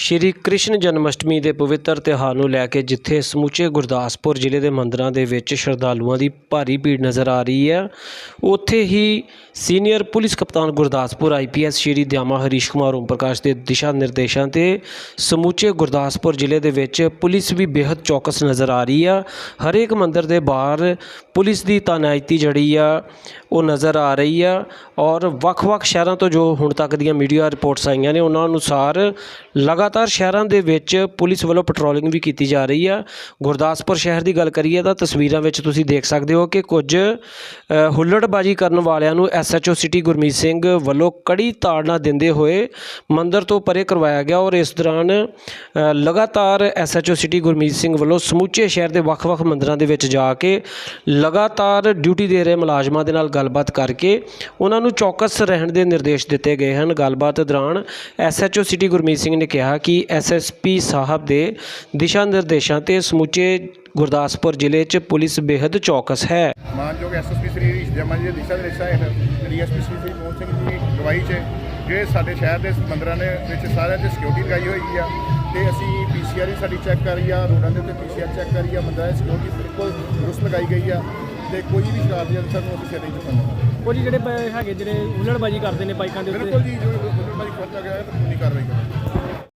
ਸ਼੍ਰੀ ਕ੍ਰਿਸ਼ਨ ਜਨਮਸ਼ਟਮੀ ਦੇ ਪਵਿੱਤਰ ਤਿਉਹਾਰ ਨੂੰ ਲੈ ਕੇ ਜਿੱਥੇ ਸਮੁੱਚੇ ਗੁਰਦਾਸਪੁਰ ਜ਼ਿਲ੍ਹੇ ਦੇ ਮੰਦਰਾਂ ਦੇ ਵਿੱਚ ਸ਼ਰਧਾਲੂਆਂ ਦੀ ਭਾਰੀ ਭੀੜ ਨਜ਼ਰ ਆ ਰਹੀ ਹੈ, ਉੱਥੇ ਹੀ ਸੀਨੀਅਰ ਪੁਲਿਸ ਕਪਤਾਨ ਗੁਰਦਾਸਪੁਰ ਆਈਪੀਐਸ ਸ਼੍ਰੀ ਦਿਆਮਾ ਹਰੀਸ਼ ਕੁਮਾਰ ਓਮ ਪ੍ਰਕਾਸ਼ ਦੇ ਦਿਸ਼ਾ ਨਿਰਦੇਸ਼ਾਂ ਤੇ ਸਮੁੱਚੇ ਗੁਰਦਾਸਪੁਰ ਜ਼ਿਲ੍ਹੇ ਦੇ ਵਿੱਚ ਪੁਲਿਸ ਵੀ ਬੇहद ਚੌਕਸ ਨਜ਼ਰ ਆ ਰਹੀ ਆ। ਹਰੇਕ ਮੰਦਿਰ ਦੇ ਬਾਹਰ ਪੁਲਿਸ ਦੀ ਤਾਨਾਇਤੀ ਜਿਹੜੀ ਆ ਉਹ ਨਜ਼ਰ ਆ ਰਹੀ ਆ ਔਰ ਵੱਖ-ਵੱਖ ਸ਼ਹਿਰਾਂ ਤੋਂ ਜੋ ਹੁਣ ਤੱਕ ਦੀਆਂ ਮੀਡੀਆ ਰਿਪੋਰਟਸ ਆਈਆਂ ਨੇ ਉਹਨਾਂ ਅਨੁਸਾਰ ਲਗਾਤਾਰ ਸ਼ਹਿਰਾਂ ਦੇ ਵਿੱਚ ਪੁਲਿਸ ਵੱਲੋਂ ਪੈਟਰੋਲਿੰਗ ਵੀ ਕੀਤੀ ਜਾ ਰਹੀ ਆ। ਗੁਰਦਾਸਪੁਰ ਸ਼ਹਿਰ ਦੀ ਗੱਲ ਕਰੀਏ ਤਾਂ ਤਸਵੀਰਾਂ ਵਿੱਚ ਤੁਸੀਂ ਦੇਖ ਸਕਦੇ ਹੋ ਕਿ ਕੁਝ ਹੁੱਲੜਬਾਜ਼ੀ ਕਰਨ ਵਾਲਿਆਂ ਨੂੰ ਐਸਐਚਓ ਸਿਟੀ ਗੁਰਮੀਤ ਸਿੰਘ ਵੱਲੋਂ ਕੜੀ ਤਾੜਨਾ ਦਿੰਦੇ ਹੋਏ ਮੰਦਰ ਤੋਂ ਪਰੇ ਕਰਵਾਇਆ ਗਿਆ ਔਰ ਇਸ ਦੌਰਾਨ ਅ, ਲਗਾਤਾਰ ਐਸਐਚਓ ਸਿਟੀ ਗੁਰਮੀਤ ਸਿੰਘ ਵੱਲੋਂ ਸਮੁੱਚੇ ਸ਼ਹਿਰ ਦੇ ਵੱਖ-ਵੱਖ ਮੰਦਰਾਂ ਦੇ ਵਿੱਚ ਜਾ ਕੇ ਲਗਾਤਾਰ ਡਿਊਟੀ ਦੇ ਰਹੇ ਮੁਲਾਜ਼ਮਾਂ ਦੇ ਨਾਲ ਗੱਲਬਾਤ ਕਰਕੇ ਉਹਨਾਂ ਨੂੰ ਚੌਕਸ ਰਹਿਣ ਦੇ ਨਿਰਦੇਸ਼ ਦਿੱਤੇ ਗਏ ਹਨ। ਗੱਲਬਾਤ ਦੌਰਾਨ ਐਸਐਚਓ ਸਿਟੀ ਗੁਰਮੀਤ ਸਿੰਘ ਨੇ ਕਿਹਾ ਕਿ ਐਸਐਸਪੀ ਸਾਹਿਬ ਦੇ ਦਿਸ਼ਾ ਨਿਰਦੇਸ਼ਾਂ ਤੇ ਸਮੁੱਚੇ ਗੁਰਦਾਸਪੁਰ ਜ਼ਿਲ੍ਹੇ 'ਚ ਪੁਲਿਸ ਬੇहद ਚੌਕਸ ਹੈ। ਮਾਨਯੋਗ ਐਸਐਸਪੀ ਸ੍ਰੀ ਹਰੀਸ਼ ਜਮਾ ਜੀ ਦੇ ਦਿਸ਼ਾ ਨਿਰਦੇਸ਼ਾਂ ਹੇਠ ਡੀਐਸਪੀ ਸ੍ਰੀ ਮੋਹਨ ਸਿੰਘ ਜੀ ਦੀ ਅਗਵਾਈ 'ਚ ਜਿਹੜੇ ਸਾਡੇ ਸ਼ਹਿਰ ਦੇ ਮੰਦਰਾਂ ਦੇ ਵਿੱਚ ਸਾਰਿਆਂ 'ਚ ਸਿਕਿਉਰਿਟੀ ਲਗਾਈ ਹੋਈ ਆ ਤੇ ਅਸੀਂ ਪੀਸੀਆਰ ਵੀ ਸਾਡੀ ਚੈੱਕ ਕਰੀ ਆ, ਰੋਡਾਂ ਦੇ ਉੱਤੇ ਪੀਸੀਆਰ ਚੈੱਕ ਕਰ ਆ, ਮੰਦਰਾਂ ਦੀ ਸਿਕਿਉਰਿਟੀ ਬਿਲਕੁਲ ਦਰੁਸਤ ਲਗਾਈ ਗਈ ਆ। ਤੇ ਕੋਈ ਵੀ ਸ਼ਰਾਰਤੀ ਅਨਸਰ ਨੂੰ ਸਿਰ ਨਹੀਂ ਚੁੱਕਾਂਗੇ ਉਹ ਜੀ ਜਿਹੜੇ ਹੈਗੇ ਜਿਹੜੇ ਹੁੱਲੜਬਾਜੀ ਕਰਦੇ ਨੇ ਬਾਈਕਾਂ ਦੇ ਉੱਤੇ। ਬਿਲਕੁਲ ਜੀ ਜੋ ਭਾਈ ਖਰਚਾ ਗਿਆ ਹੈ ਤਾਂ ਪੂਰੀ ਕਾਰਵਾਈ ਕਰਾਂਗੇ